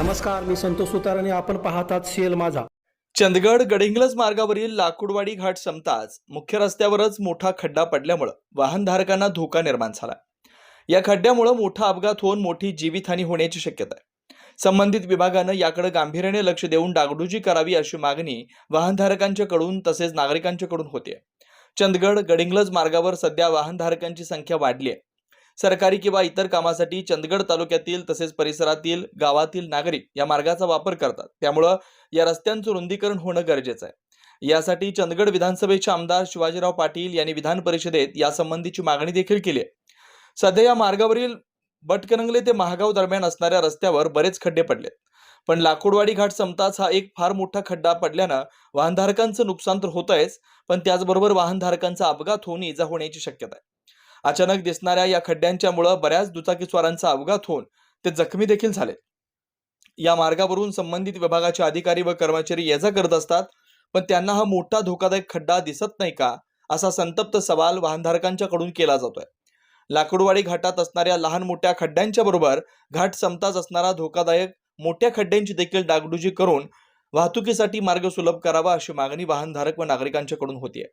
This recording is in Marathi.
नमस्कार मी संतोष सुतार आणि आपण पाहतात सीएल माझा. चंदगड गडिंग्लज मार्गावरील लाकूडवाडी घाट संपताच मुख्य रस्त्यावरच मोठा खड्डा पडल्यामुळं वाहनधारकांना धोका निर्माण झाला. या खड्ड्यामुळं मोठा अपघात होऊन मोठी जीवितहानी होण्याची शक्यता आहे. संबंधित विभागानं याकडे गांभीर्याने लक्ष देऊन डागडुजी करावी अशी मागणी वाहनधारकांच्याकडून तसेच नागरिकांच्याकडून होते चंदगड गडिंग्लज मार्गावर सध्या वाहनधारकांची संख्या वाढली आहे सरकारी किंवा इतर कामासाठी चंदगड तालुक्यातील तसेच परिसरातील गावातील नागरिक या मार्गाचा वापर करतात. त्यामुळं या रस्त्यांचं रुंदीकरण होणं गरजेचं आहे. यासाठी चंदगड विधानसभेचे आमदार शिवाजीराव पाटील यांनी विधान परिषदेत यासंबंधीची मागणी देखील केली आहे. सध्या या मार्गावरील बटकरंगले ते महागाव दरम्यान असणाऱ्या रस्त्यावर बरेच खड्डे पडलेत. पण लाकूडवाडी घाट संपताच हा एक फार मोठा खड्डा पडल्यानं वाहनधारकांचं नुकसान तर होत आहेच पण त्याचबरोबर वाहनधारकांचा अपघात होऊन इजा होण्याची शक्यता आहे. अचानक दिसणाऱ्या या खड्ड्यांच्यामुळं बऱ्याच दुचाकीस्वारांचा अपघात होऊन ते जखमी देखील झाले. या मार्गावरून संबंधित विभागाचे अधिकारी व कर्मचारी ये करत असतात पण त्यांना हा मोठा धोकादायक खड्डा दिसत नाही का असा संतप्त सवाल वाहनधारकांच्याकडून केला जातोय. लाकडवाडी घाटात असणाऱ्या लहान मोठ्या खड्ड्यांच्या बरोबर घाट संपताच असणारा धोकादायक मोठ्या खड्ड्यांची देखील डागडुजी करून वाहतुकीसाठी मार्ग सुलभ करावा अशी मागणी वाहनधारक व नागरिकांच्याकडून होतीये.